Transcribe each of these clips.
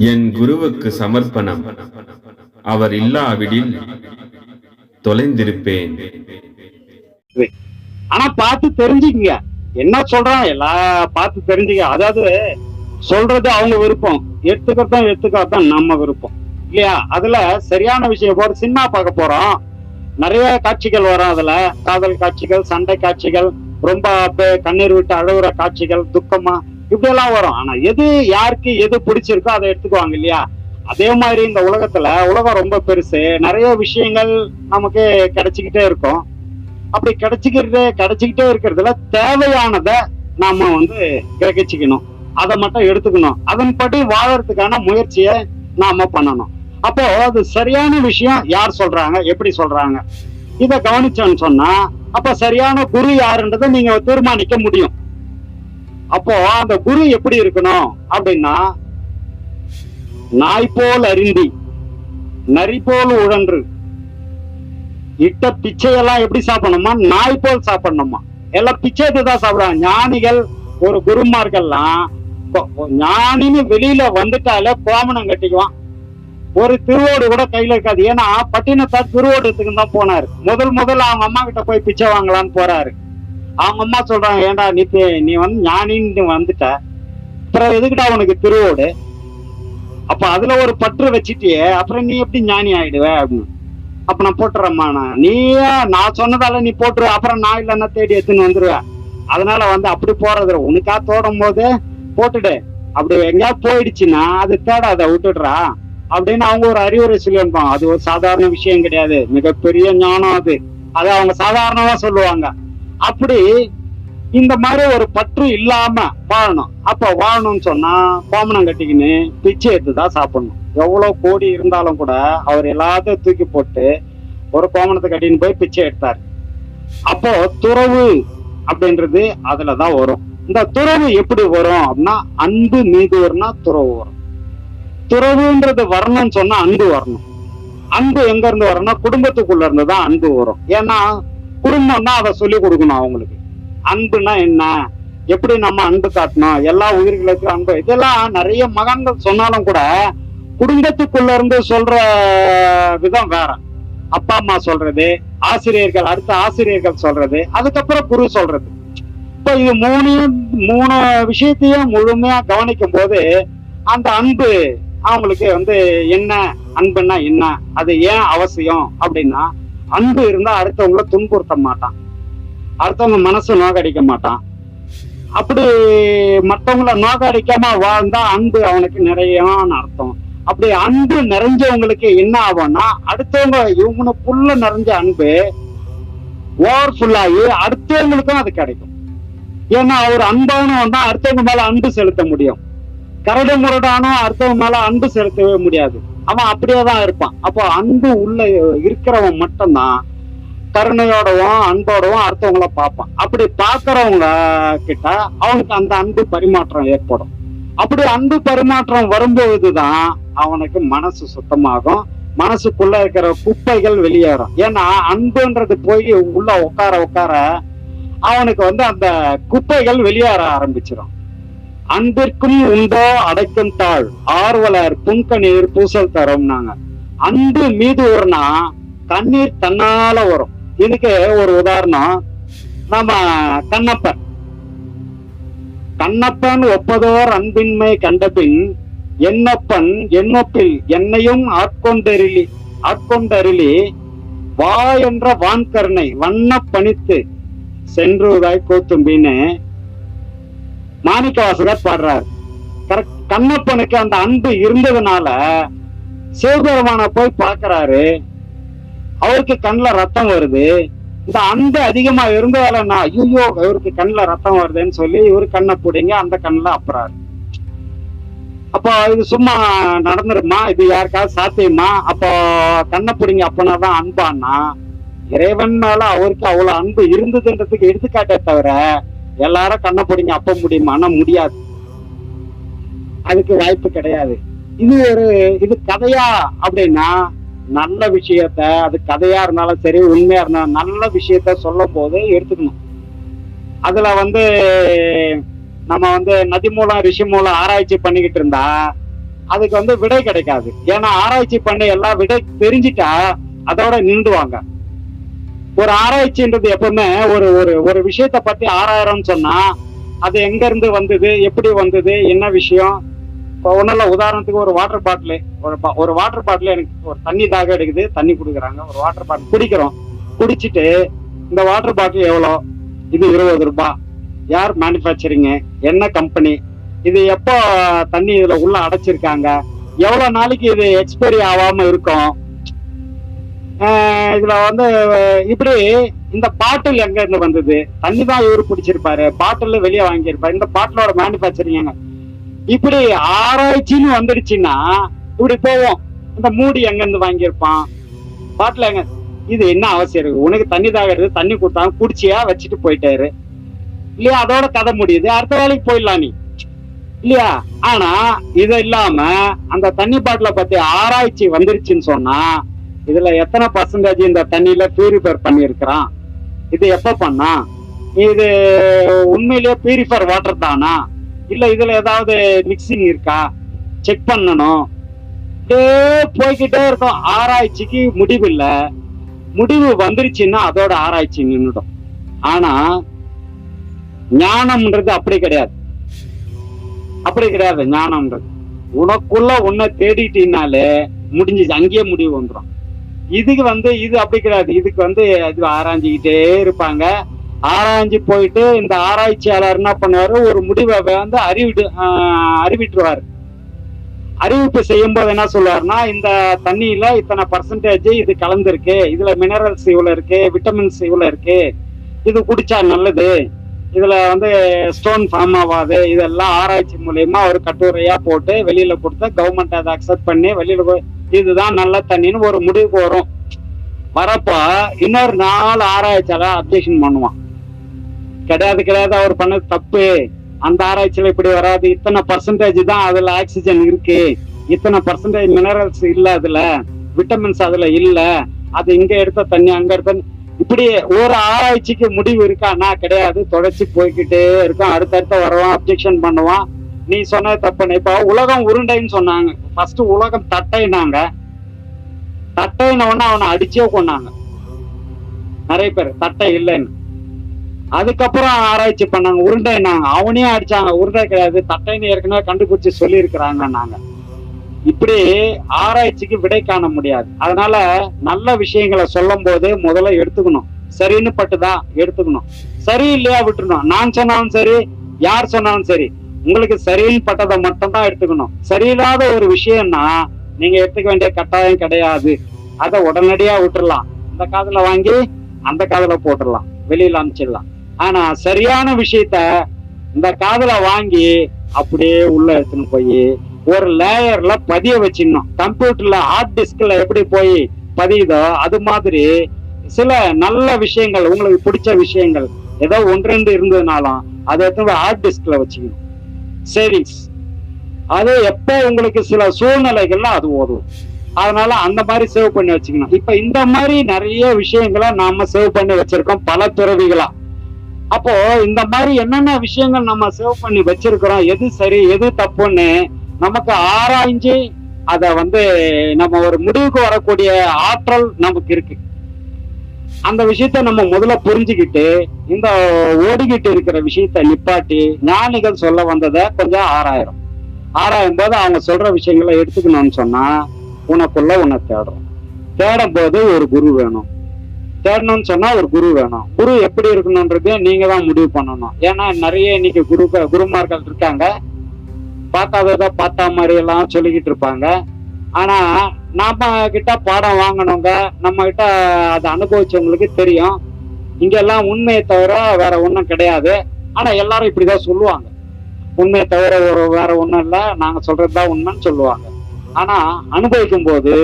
என் குருவுக்கு சமர்ப்பணம். அவர் இல்லாவிடில் தொலைந்திருப்பேன். ஆனா பார்த்து தெரிஞ்சுக்கங்க. என்ன சொல்றான்? எல்லா பார்த்து தெரிஞ்சுக்க. அதாவது சொல்றது அவங்க விருப்பம். எடுத்துக்கிறதும் எடுத்துக்காதான் நம்ம விருப்பம். இல்லையா? அதுல சரியான விஷயம். போற சினிமா பார்க்க போறோம். நிறைய காட்சிகள் வரும் அதுல. காதல் காட்சிகள் சண்டை காட்சிகள் ரொம்ப கண்ணீர் விட்டு அழுகுற காட்சிகள் துக்கமா இப்படி எல்லாம் வரும். ஆனா எது யாருக்கு எது பிடிச்சிருக்கோ அதை எடுத்துக்குவாங்க இல்லையா? அதே மாதிரி இந்த உலகத்துல உலகம் ரொம்ப பெருசு. நிறைய விஷயங்கள் நமக்கு கிடைச்சிக்கிட்டே இருக்கும். அப்படி கிடைச்சிக்கிறது கிடைச்சிக்கிட்டே இருக்கிறதுல தேவையானதை நாம வந்து கிரகிச்சுக்கணும். அதை மட்டும் எடுத்துக்கணும். அதன்படி வாழறதுக்கான முயற்சியை நாம பண்ணணும். அப்போ அது சரியான விஷயம் யார் சொல்றாங்க? எப்படி சொல்றாங்க? இதை கவனிச்சோன்னு சொன்னா அப்ப சரியான குரு யாருன்றதை நீங்க தீர்மானிக்க முடியும். அப்போ அந்த குரு எப்படி இருக்கணும் அப்படின்னா நாய் போல் அருந்தி நரி போல் உழன்று இட்ட பிச்சையெல்லாம் எப்படி சாப்பிடணுமா? நாய் போல் சாப்பிடணுமா? எல்லாம் பிச்சை தான் சாப்பிடுவாங்க. ஞானிகள் ஒரு குருமார்கள்லாம் ஞானின்னு வெளியில வந்துட்டாலே கோமணம் கட்டிக்குவான். ஒரு திருவோடு கூட கையில இருக்காது. ஏன்னா பட்டினத்தார் திருவோட்டத்துக்கு தான் போனாரு. முதல் முதல்ல அவங்க அம்மா கிட்ட போய் பிச்சை வாங்கலான்னு போறாரு. அவங்க அம்மா சொல்றாங்க ஏன்டா நீ நீ வந்து ஞானின்னு வந்துட்ட. அப்புறம் எதுக்குடா உனக்கு திருவோடு? அப்ப அதுல ஒரு பற்று வச்சிட்டியே அப்புறம் நீ எப்படி ஞானி ஆயிடுவ? அப்படின்னு. அப்ப நான் போட்டுறேம்மா நான். நீயே நான் சொன்னதால நீ போட்டுரு அப்புறம் நான் இல்லைன்னா தேடி எடுத்துன்னு வந்துருவேன் அதனால வந்து அப்படி போறது உனக்கா தோடும் போது போட்டுடு. அப்படி எங்கேயாவது போயிடுச்சுன்னா அது தேடாத விட்டுடுறா. அப்படின்னு அவங்க ஒரு அறிவுரை சொல்லியிருப்பாங்க. அது ஒரு சாதாரண விஷயம் கிடையாது. மிகப்பெரிய ஞானம் அது. அது அவங்க சாதாரணமா சொல்லுவாங்க. அப்படி இந்த மாதிரி ஒரு பற்று இல்லாம வாழணும். அப்ப வாழணும்னு சொன்னா கோமணம் கட்டிக்கின்னு பிச்சை எடுத்து தான் சாப்பிடணும். எவ்வளவு கோடி இருந்தாலும் கூட அவர் எல்லாத்தையும் தூக்கி போட்டு ஒரு கோமணத்தை கட்டின்னு போய் பிச்சை எடுத்தார். அப்போ துறவு அப்படின்றது அதுலதான் வரும். இந்த துறவு எப்படி வரும் அப்படின்னா அன்பு மீது வரும்னா துறவு வரும். துறவுன்றது வரணும்னு சொன்னா அன்பு வரணும். அன்பு எங்க இருந்து வரணும்னா குடும்பத்துக்குள்ள இருந்து தான் அன்பு வரும். ஏன்னா குடும்பம் தான் அதை சொல்லி கொடுக்கணும் அவங்களுக்கு. அன்புனா என்ன? எப்படி நம்ம அன்பு காட்டணும்? எல்லா உயிர்களுக்கும் அன்பு. இதெல்லாம் நிறைய மகன்கள் சொன்னாலும் கூட குடும்பத்துக்குள்ள இருந்து சொல்ற விதம் வேற. அப்பா அம்மா சொல்றது ஆசிரியர்கள் அடுத்த ஆசிரியர்கள் சொல்றது அதுக்கப்புறம் குரு சொல்றது. இப்ப இது மூணையும் மூணு விஷயத்தையும் முழுமையா கவனிக்கும் போது அந்த அன்பு அவங்களுக்கு வந்து என்ன? அன்புன்னா என்ன? அது ஏன் அவசியம் அப்படின்னா அன்பு இருந்தா அடுத்தவங்கள துன்புறுத்த மாட்டான். அடுத்தவங்க மனசு நோக்கடிக்க மாட்டான். அப்படி மற்றவங்கள நோகடிக்காம வாழ்ந்தா அன்பு அவனுக்கு நிறைய அர்த்தம். அப்படி அன்பு நிறைஞ்சவங்களுக்கு என்ன ஆகும்னா அடுத்தவங்க இவங்களுக்குள்ள நிறைஞ்ச அன்பு ஓவர் ஆகி அடுத்தவங்களுக்கும் அது கிடைக்கும். ஏன்னா அவர் அன்பானவன் தான் அடுத்தவங்க மேல அன்பு செலுத்த முடியும். கரடு முரடானோ அடுத்தவங்க மேல அன்பு செலுத்தவே முடியாது. அவன் அப்படியே தான் இருப்பான். அப்போ அன்பு உள்ள இருக்கிறவன் மட்டும்தான் கருணையோடவும் அன்போடவும் அடுத்தவங்கள பார்ப்பான். அப்படி பார்க்கறவங்க கிட்ட அவனுக்கு அந்த அன்பு பரிமாற்றம் ஏற்படும். அப்படி அன்பு பரிமாற்றம் வரும்போதுதான் அவனுக்கு மனசு சுத்தமாகும். மனசுக்குள்ள இருக்கிற குப்பைகள் வெளியேறும். ஏன்னா அன்புன்றது போய் உள்ள உட்கார உட்கார அவனுக்கு வந்து அந்த குப்பைகள் வெளியேற ஆரம்பிச்சிடும் அன்பிற்கும் உண்டோ அடைக்கும் தாழ். ஆர்வலர் புன்கண்ணீர் பூசல் தரோம்னாங்க. அன்பு மீது ஒருனா தண்ணீர் தன்னால வரும். இதுக்கு ஒரு உதாரணம். நம்ம கண்ணப்பன். கண்ணப்பன் ஒப்பதோர் அன்பின்மை கண்டபின் என்னப்பன் என்னொப்பில் என்னையும் ஆட்கொண்டருளி ஆட்கொண்டருளி வா என்ற வான்கருணை வண்ண பணித்து சென்றுதாய் கோத்தும்பின்னு மாணிக்க வாசகர் கரெக்ட் கண்ணப்பனுக்கு அந்த அன்பு இருந்ததுனால சிவபெருமான போய் பாக்குறாரு அவருக்கு கண்ணில் ரத்தம் வருது. இந்த அன்பு அதிகமா இருந்ததாலன்னா ஐயோ இவருக்கு கண்ணில் ரத்தம் வருதுன்னு சொல்லி இவரு கண்ணை பிடிங்க அந்த கண்ணுல அப்புறாரு. அப்போ இது சும்மா நடந்துருமா இது யாருக்காவது சாத்தியமா? அப்போ கண்ணை பிடிங்க அப்பனாதான் அன்பான்னா இறைவன் மேல அவருக்கு அவ்வளவு அன்பு இருந்ததுன்றதுக்கு எடுத்துக்காட்டே தவிர எல்லாரும் கண்ணை பிடிங்க அப்ப முடியுமான்னா முடியாது. அதுக்கு வாய்ப்பு கிடையாது. இது ஒரு இது கதையா அப்படின்னா நல்ல விஷயத்த அது கதையா இருந்தாலும் சரி உண்மையா இருந்தாலும் நல்ல விஷயத்த சொல்லும் போது எடுத்துக்கணும். அதுல வந்து நம்ம வந்து நதி மூலம் ரிஷி மூலம் ஆராய்ச்சி பண்ணிக்கிட்டு இருந்தா அதுக்கு வந்து விடை கிடைக்காது. ஏன்னா ஆராய்ச்சி பண்ணி எல்லாம் விடை தெரிஞ்சிட்டா அதோட நின்றுவாங்க. ஒரு ஆராய்ச்சின்றது எப்பவுமே ஒரு ஒரு ஒரு விஷயத்த பத்தி ஆராயறோம்னு சொன்னா அது எங்க இருந்து வந்தது எப்படி வந்தது என்ன விஷயம்? இப்போ ஒன்றும் இல்லை உதாரணத்துக்கு ஒரு வாட்டர் பாட்டில் ஒரு பா- ஒரு வாட்டர் பாட்டில் எனக்கு ஒரு தண்ணி தாக எடுக்குது தண்ணி கொடுக்குறாங்க ஒரு வாட்டர் பாட்டில் குடிக்கிறோம். குடிச்சிட்டு இந்த வாட்டர் பாட்டில் எவ்வளோ? இது இருபது ரூபாய் யார் மேனுஃபேக்சரிங்கு என்ன கம்பெனி இது எப்போ தண்ணி இதில் உள்ள அடைச்சிருக்காங்க? எவ்வளோ நாளைக்கு இது எக்ஸ்பைரி ஆகாமல் இருக்கும்? இதுல வந்து இப்படி இந்த பாட்டில் எங்க இருந்து வந்தது? தண்ணி தான் இவரு பிடிச்சிருப்பாரு பாட்டில் வெளியே வாங்கியிருப்பாரு. இந்த பாட்டிலோட மேனுஃபேக்சரிங் இப்படி ஆராய்ச்சின்னு வந்துடுச்சுன்னா இப்படி போவோம். இந்த மூடி எங்க இருந்து வாங்கியிருப்பான்? பாட்டில் எங்க? இது என்ன அவசியம் இருக்கு? உனக்கு தண்ணி தாகிறது தண்ணி கொடுத்தாங்க குடிச்சியா? வச்சுட்டு போயிட்டாரு. இல்லையா? அதோட கதை முடியுது. அடுத்த வேலைக்கு போயிடலாம் நீ. இல்லையா? ஆனா இது இல்லாம அந்த தண்ணி பாட்டில பத்தி ஆராய்ச்சி வந்துருச்சுன்னு சொன்னா இதுல எத்தனை பர்சன்டேஜ் இந்த தண்ணியில பியூரிஃபைர் பண்ணியிருக்கிறான்? இது எப்ப பண்ணா? இது உண்மையிலேயே பியூரிஃபர் வாட்டர் தானா? இல்ல இதுல ஏதாவது மிக்சிங் இருக்கா? செக் பண்ணணும். போய்கிட்டே இருக்கும். ஆராய்ச்சிக்கு முடிவு இல்ல. முடிவு வந்துருச்சுன்னா அதோட ஆராய்ச்சி நின்றுடும் ஆனா ஞானம்ன்றது அப்படி கிடையாது. அப்படி கிடையாது. ஞானம்ன்றது. உனக்குள்ள உன்னை தேடிட்டீங்கனாலே முடிஞ்சிச்சு. அங்கேயே முடிவு வந்துடும் இதுக்கு வந்து இது அப்படி கிடையாது. இதுக்கு வந்து இது ஆராய்ஞ்சிக்கிட்டே இருப்பாங்க. ஆராய்ஞ்சு போயிட்டு இந்த ஆராய்ச்சியாளர் என்ன பண்ணுவாரு? ஒரு முடிவை வந்து அறிவிட்டு ஆஹ் அறிவிட்டுருவாரு. அறிவிப்பு செய்யும்போது என்ன சொல்லுவாருன்னா இந்த தண்ணியில இத்தனை பர்சன்டேஜ் இது கலந்துருக்கு. இதுல மினரல்ஸ் இவ்வளவு இருக்கு விட்டமின்ஸ் இவ்வளவு இருக்கு. இது குடிச்சா நல்லது. இதுல வந்து ஸ்டோன் ஃபார்ம் ஆகாது இதெல்லாம் ஆராய்ச்சி மூலயமா ஒரு கட்டுரையா போட்டு வெளியில கொடுத்தா கவர்மெண்ட் அதை அக்செப்ட் பண்ணி வெளியில போய் இதுதான் நல்ல தண்ணின்னு ஒரு முடிவுக்கு வரும். வரப்போ இன்னொரு நாள் ஆராய்ச்சியாளர் அப்ஜெக்ஷன் பண்ணுவான். கிடையாது கிடையாது அவர் பண்ணது தப்பு. அந்த ஆராய்ச்சியில இப்படி வராது. இத்தனை பர்சன்டேஜ் தான் அதுல ஆக்சிஜன் இருக்கு. இத்தனை பர்சன்டேஜ் மினரல்ஸ் இல்ல அதுல. விட்டமின்ஸ் அதுல இல்ல. அது இங்க எடுத்த தண்ணி அங்க எடுத்த இப்படி ஒரு ஆராய்ச்சிக்கு முடிவு இருக்கான்னா கிடையாது. தொடர்ச்சி போய்க்கிட்டே இருக்கும். அடுத்தடுத்த வருவான் அப்ஜெக்ஷன் பண்ணுவான். நீ சொன்னது தப்புன்னு. இப்ப உலகம் உருண்டைன்னு சொன்னாங்க. ஃபர்ஸ்ட் உலகம் தட்டைனாங்க தட்டைன உடனே அவனை அடிச்சே கொண்டாங்க நிறைய பேர் தட்டை இல்லைன்னு. அதுக்கப்புறம் ஆராய்ச்சி பண்ணாங்க. உருண்டைனாங்க அவனையும் அடிச்சாங்க. உருண்டை கிடையாது. தட்டைன்னு ஏற்கனவே கண்டுபிடிச்சு சொல்லியிருக்கிறாங்க நாங்க இப்படி ஆராய்ச்சிக்கு விடை காண முடியாது. அதனால நல்ல விஷயங்களை சொல்லும் போது முதல்ல எடுத்துக்கணும். சரின்னு பட்டுதான் எடுத்துக்கணும். சரி இல்லையா? விட்டுருணும் நான் சொன்னாலும் சரி யார் சொன்னாலும் சரி. உங்களுக்கு சரின்னு பட்டதை மட்டும் தான் எடுத்துக்கணும். சரியில்லாத ஒரு விஷயம்னா நீங்க எடுத்துக்க வேண்டிய கட்டாயம் கிடையாது. அதை உடனடியா விட்டுறலாம். இந்த காதுல வாங்கி அந்த காதுல போட்டுடலாம் வெளியில அனுப்பிச்சிடலாம். ஆனா சரியான விஷயத்த இந்த காதுல வாங்கி அப்படியே உள்ள எடுத்துன்னு போய் ஒரு லேயர்ல பதிய வச்சிடணும். கம்ப்யூட்டர்ல ஹார்ட் டிஸ்க்ல எப்படி போய் பதியுதோ அது மாதிரி சில நல்ல விஷயங்கள் உங்களுக்கு பிடிச்ச விஷயங்கள் ஏதோ ஒன்று ரெண்டு இருந்ததுனாலும் அதை எடுத்து ஹார்ட் டிஸ்க்ல வச்சுக்கணும். சேவிங்ஸ் அது எப்போ உங்களுக்கு சில சூழ்நிலைகள்ல அது உதவும் அதனால அந்த மாதிரி சேவ் பண்ணி வச்சுக்கணும். இப்ப இந்த மாதிரி நிறைய விஷயங்களை நாம சேவ் பண்ணி வச்சிருக்கோம் பல துறவிகளா. அப்போ இந்த மாதிரி என்னென்ன விஷயங்கள் நம்ம சேவ் பண்ணி வச்சிருக்கிறோம் எது சரி எது தப்புன்னு நமக்கு ஆராய்ஞ்சு அதை வந்து நம்ம ஒரு முடிவுக்கு வரக்கூடிய ஆற்றல் நமக்கு இருக்கு. அந்த விஷயத்த நம்ம முதல்ல புரிஞ்சுக்கிட்டு இந்த ஓடிக்கிட்டு இருக்கிற விஷயத்த நிப்பாட்டி ஞானிகள் சொல்ல வந்ததை கொஞ்சம் ஆராயிரும் ஆராயும் போது அவங்க சொல்ற விஷயங்களை எடுத்துக்கணும்னு சொன்னா உனக்குள்ள உன்னை தேடுறோம் தேடும் போது ஒரு குரு வேணும். தேடணும்னு சொன்னா ஒரு குரு வேணும். குரு எப்படி இருக்கணும்ன்றதே நீங்க தான் முடிவு பண்ணணும். ஏன்னா நிறைய இன்னைக்கு குரு குருமார்கள் இருக்காங்க. பார்க்காததை பார்த்தா மாதிரி எல்லாம் சொல்லிக்கிட்டு இருப்பாங்க. ஆனா நாம கிட்ட பாடம் வாங்கணுங்க. நம்ம கிட்ட அதை அனுபவிச்சவங்களுக்கு தெரியும். இங்க எல்லாம் உண்மையை தவிர வேற ஒண்ணும் கிடையாது. ஆனா எல்லாரும் இப்படிதான் சொல்லுவாங்க. உண்மையை தவிர ஒரு வேற ஒண்ணும் இல்ல. நாங்க சொல்றதுதான் உண்மைன்னு சொல்லுவாங்க. ஆனா அனுபவிக்கும் போது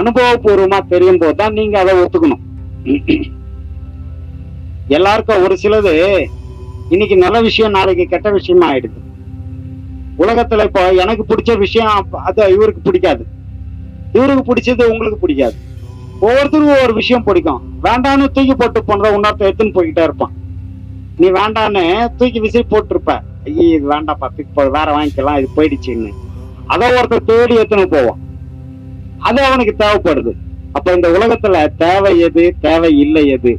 அனுபவபூர்வமா தெரியும் போது தான் நீங்க அதை ஒத்துக்கணும். எல்லாருக்கும் ஒரு சிலது இன்னைக்கு நல்ல விஷயம் நாளைக்கு கெட்ட விஷயமா ஆயிடுது. உலகத்துல இப்போ எனக்கு பிடிச்ச விஷயம் அது இவருக்கு பிடிக்காது. இவருக்கு பிடிச்சது உங்களுக்கு பிடிக்காது. ஒவ்வொருத்தருக்கும் ஒவ்வொரு விஷயம் பிடிக்கும். வேண்டான்னு தூக்கி போட்டு போனதை இன்னொருத்த எடுத்துன்னு போய்கிட்டே இருப்பான். நீ வேண்டான்னு தூக்கி விசை போட்டிருப்ப. ஐயோ இது வேண்டாம்ப்பா தூக்கி போ வேற வாங்கிக்கலாம் இது போயிடுச்சுன்னு. அதை ஒருத்தர் தேடி எத்தனை போவான். அது அவனுக்கு தேவைப்படுது. அப்ப இந்த உலகத்துல தேவை எது தேவை இல்லை எது?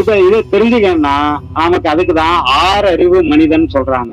இப்ப இதை தெரிஞ்சுக்கன்னா நமக்கு அதுக்கு தான் ஆறு அறிவு மனிதன் சொல்றாங்க.